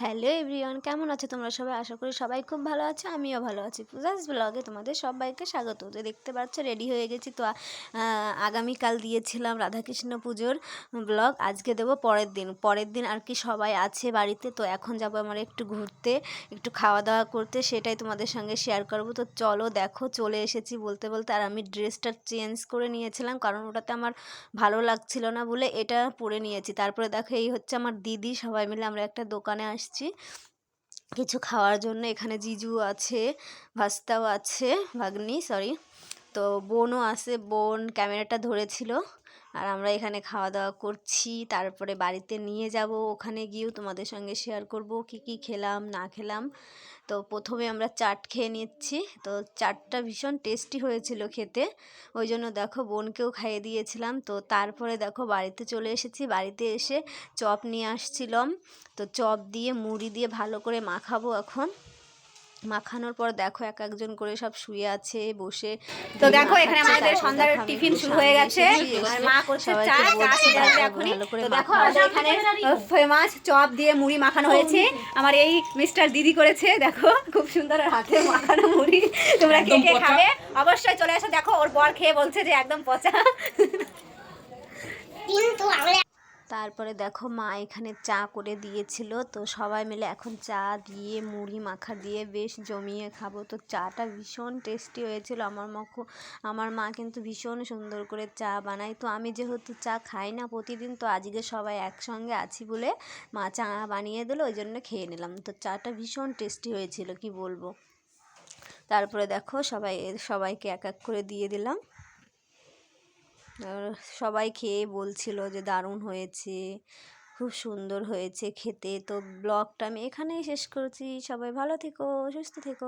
Hello everyone, কেমন আছো তোমরা সবাই? আশা করি সবাই খুব ভালো আছো, আমিও ভালো আছি। পূজাস ব্লগে তোমাদের সবাইকে স্বাগত। তো দেখতে পাচ্ছ রেডি হয়ে গেছি। তো আগামীকাল দিয়েছিলাম রাধাকৃষ্ণ পুজোর ব্লগ। আজকে দেবো পরের দিন। পরের দিন আর কি সবাই আছে বাড়িতে, তো এখন যাব আমরা একটু ঘুরতে, একটু খাওয়া দাওয়া করতে, সেটাই তোমাদের সঙ্গে শেয়ার করব। তো চলো দেখো, চলে এসেছি বলতে বলতে। আর আমি ড্রেসটা চেঞ্জ করে নিয়েছিলাম, কারণ ওটাতে আমার ভালো লাগছিল না বলে এটা পরে নিয়েছি। তারপরে দেখো, এই হচ্ছে আমার দিদি, সবাই মিলে আমরা একটা দোকানে আসছি কিছু খাওয়ার জন্য এখানে জিজু আছে ভাস্তাও আছে ভাগ্নি সরি তো বোনও আছে, বোন ক্যামেরাটা ধরেছিল। আর আমরা এখানে খাওয়া দাওয়া করছি, তারপরে বাড়িতে নিয়ে যাব। ওখানে গিয়েও তোমাদের সঙ্গে শেয়ার করব কি কি খেলাম, না খেলাম। তো প্রথমে আমরা চাট খেয়ে নিচ্ছি। তো চাটটা ভীষণ টেস্টি হয়েছিল খেতে। ওই জন্য দেখো বোনকেও খাইয়ে দিয়েছিলাম। তো তারপরে দেখো বাড়িতে চলে এসেছি। বাড়িতে এসে চপ নিয়ে আসছিলাম। তো চপ দিয়ে, মুড়ি দিয়ে ভালো করে মাখাবো এখন। মাখানোর পর দেখো এক একজন করে সব শুয়ে আছে বসে। তো দেখো এখানে আমাদের সন্ধ্যার টিফিন শুরু হয়ে গেছে। আর মা করছে চা এখনই। তো দেখো আমাদের এখানে ফেমাস চপ দিয়ে মুড়ি মাখানো হয়েছে। আমার এই মিস্টার দিদি করেছে দেখো খুব সুন্দর হাতে মাখানো মুড়ি। তোমরা কে কে খাবে? অবশ্যই চলে এসো। দেখো ওর বর খেয়ে বলছে যে একদম পচা। তারপরে দেখো মা এখানে চা করে দিয়েছিল। তো সবাই মিলে এখন চা দিয়ে, মুড়ি মাখা দিয়ে বেশ জমিয়ে খাব। তো চাটা ভীষণ টেস্টি হয়েছিল। আমার মা আমার মা কিন্তু ভীষণ সুন্দর করে চা বানায়। তো আমি যেহেতু চা খাই না প্রতিদিন, তো আজকে সবাই একসঙ্গে আছি বলে মা চা বানিয়ে দিল, ওই জন্য খেয়ে নিলাম। তো চাটা ভীষণ টেস্টি হয়েছিল, কি বলব? তারপরে দেখো সবাই, সবাইকে এক এক করে দিয়ে দিলাম। সবাই খেয়ে বলছিল যে দারুণ হয়েছে, খুব সুন্দর হয়েছে খেতে। তো ব্লগটা আমি এখানেই শেষ করছি। সবাই ভালো থেকো, সুস্থ থেকো।